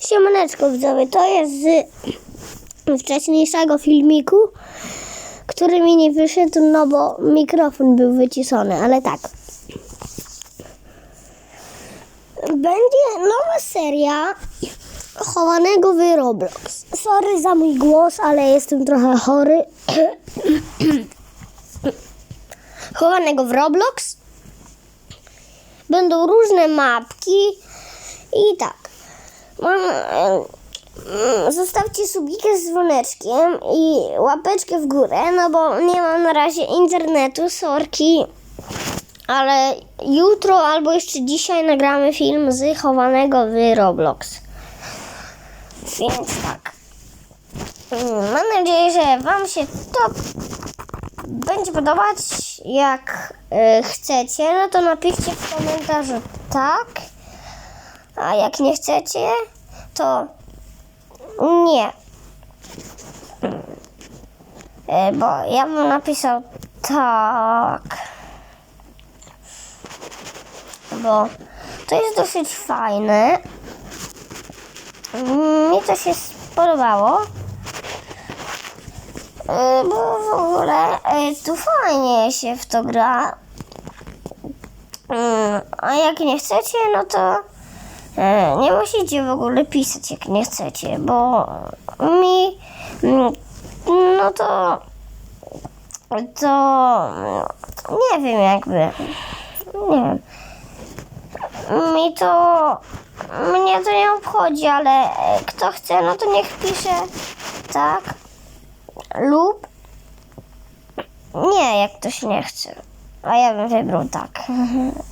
Siemaneczko widzowie, to jest z wcześniejszego filmiku, który mi nie wyszedł, no bo mikrofon był wyciszony, ale tak. Będzie nowa seria chowanego w Roblox. Sorry za mój głos, ale jestem trochę chory. chowanego w Roblox. Będą różne mapki i tak. Mam, em, mm, zostawcie subikę z dzwoneczkiem i łapeczkę w górę, no bo nie mam na razie internetu, sorki. Ale jutro albo jeszcze dzisiaj nagramy film z chowanego w Roblox. Więc tak. Mm, Mam nadzieję, że Wam się to będzie podobać. Jak y, chcecie, no to napiszcie w komentarzu tak. A jak nie chcecie, to nie. E, Bo ja bym napisał tak. Bo to jest dosyć fajne. Mi to się spodobało. E, Bo w ogóle e, tu fajnie się w to gra. Mm, A jak nie chcecie, no to nie musicie w ogóle pisać, jak nie chcecie, bo mi, mm, no to, to nie wiem jakby, nie wiem. Mi to, mnie to nie obchodzi, ale e, kto chce, no to niech pisze tak lub nie, jak ktoś nie chce. A ja bym wybrał tak.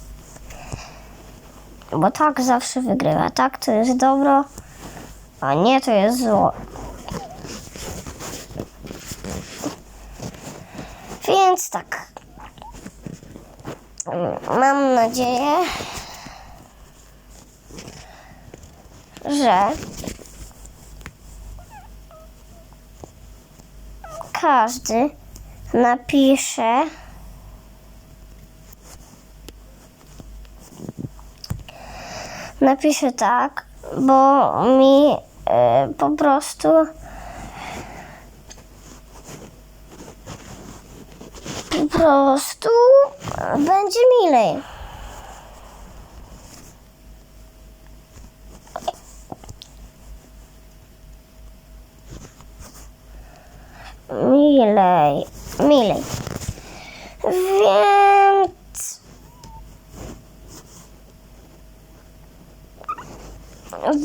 Bo tak zawsze wygrywa. Tak to jest dobro, a nie to jest zło. Więc tak. Mam nadzieję, że każdy napisze napiszę tak, bo mi e, po prostu po prostu będzie milej. Milej, milej. Więc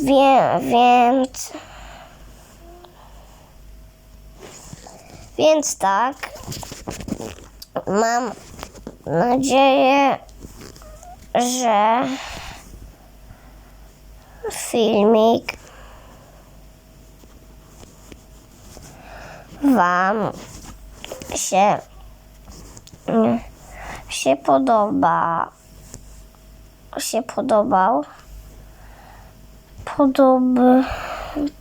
Wie, więc. Więc tak. Mam nadzieję, że filmik Wam się się podoba się podobał podoby,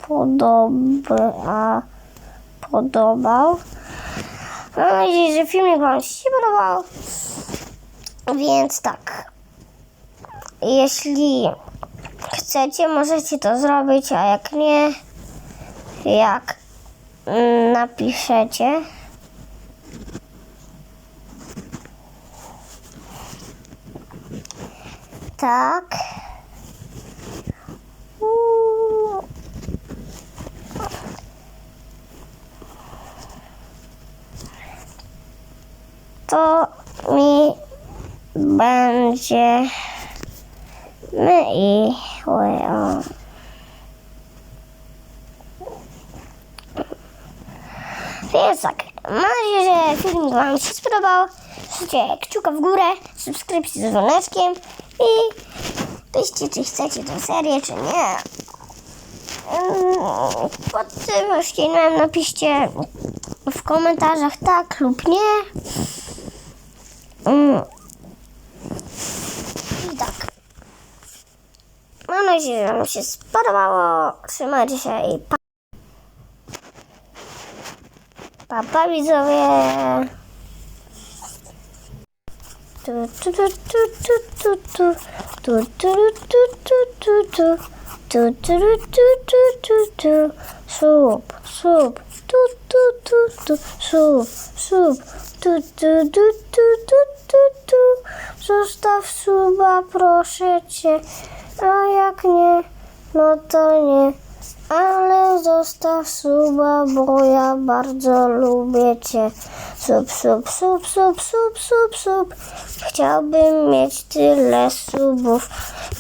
podoby, a podobał. Mam nadzieję, że filmik Wam się podobał. Więc tak. Jeśli chcecie, możecie to zrobić, a jak nie, jak mm, napiszecie. Tak. To mi będzie miłe. Więc tak, mam nadzieję, że filmik Wam się spodobał. Zostawcie kciuka w górę, subskrypcję z dzwoneczkiem i piszcie, czy chcecie tę serię, czy nie. Mm, Pod tym filmem napiszcie w komentarzach tak lub nie. Mm. I tak. Mam nadzieję, że Wam się spodobało. Trzymajcie się i pa. Pa, pa widzowie. Tu, tu, tu, tu, tu, tu, tu, tu, tu, tu, tu, tu. Tu, tu, tu, tu, tu, tu. Sup, sup. Tu, tu, tu, tu. Sup, sup. Tu, tu, tu, tu, tu, tu, tu. Zostaw suba, proszę cię. A jak nie, no to nie. Ale zostaw suba, bo ja bardzo lubię cię. Sup, sup, sup, sup, sup, sup, sup. Chciałbym mieć tyle subów,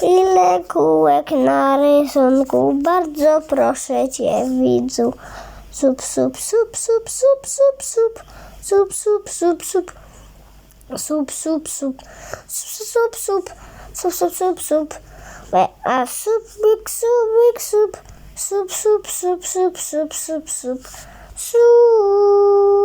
ile kółek na rysunku. Bardzo proszę cię, widzu. Sup, sup, sup, sup, sup, sup, sup. Sup, sup, sup, sup. Sup, sup, sup. Sup, sup, sup. Sup, sup, sup, sup. We- A sup, big sup, big sup. Sup, sup, sup, sup, sup, sup, sup. Sup.